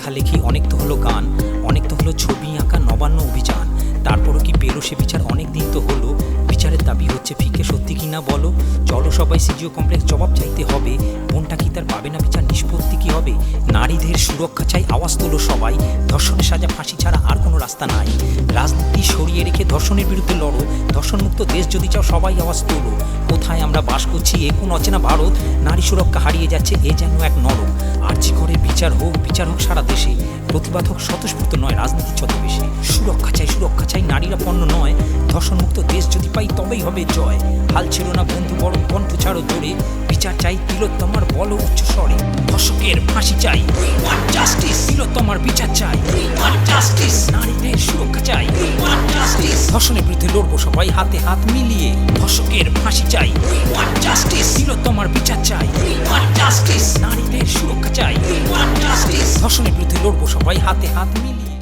লেখালেখি, অনেক তো হলো গান, অনেক তো হলো ছবি আঁকা, নবান্ন অভিযান। তারপরও কি পেরো সে বিচার? অনেক দিন তো হলো, বিচারের দাবি হচ্ছে ফিকে সত্যি কি না বলো? চলো সবাই সিজিও কমপ্লেক্স জবাব চাইতে হবে কোনটা কি তার পাবে না বিচার? নিষ্পত্তি কি হবে? নারীদের সুরক্ষা চাই, আওয়াজ তোলো সবাই, ধর্ষণের সাজা ফাঁসি ছাড়া আর কোনো রাস্তা নাই। রাজনীতি সরিয়ে রেখে ধর্ষণের বিরুদ্ধে লড়ো, ধর্ষণমুক্ত দেশ যদি চাও সবাই আওয়াজ তোলো। কোথায় আমরা বাস করছি? এখন কোন অচেনা ভারত? নারী সুরক্ষা হারিয়ে যাচ্ছে, এ যেন এক নরক। আর করে বিচার হোক বিচার হোক সারা দেশে। প্রতিবাদ হোক স্বতঃস্ফূর্ত নয় রাজনীতি ছদ্মবেশে সুরক্ষা চাই সুরক্ষা চাই, নারীরা পণ্য নয়। ধর্ষণমুক্ত দেশ যদি পাই, তবেই হবে জয়। হাল ছিল না বন্ধু বড় কণ্ঠ ছাড়ো জোরে। বিচার চাই, তিলোত্তমার বলো উচ্চ স্বরে। ধর্ষকের ফাঁসি চাই। জাস্টিস তিলোত্তমার বিচার চাই। জাস্টিস নারীদের সুরক্ষা চাই। ধর্ষণের বিরুদ্ধে লড়বো সবাই, হাতে হাত মিলিয়ে। ধর্ষকের ফাঁসি চাই। জাস্টিস তিলোত্তমার বিচার চাই। জাস্টিস নারীদের লড়বো সবাই হাতে হাত মিলিয়ে।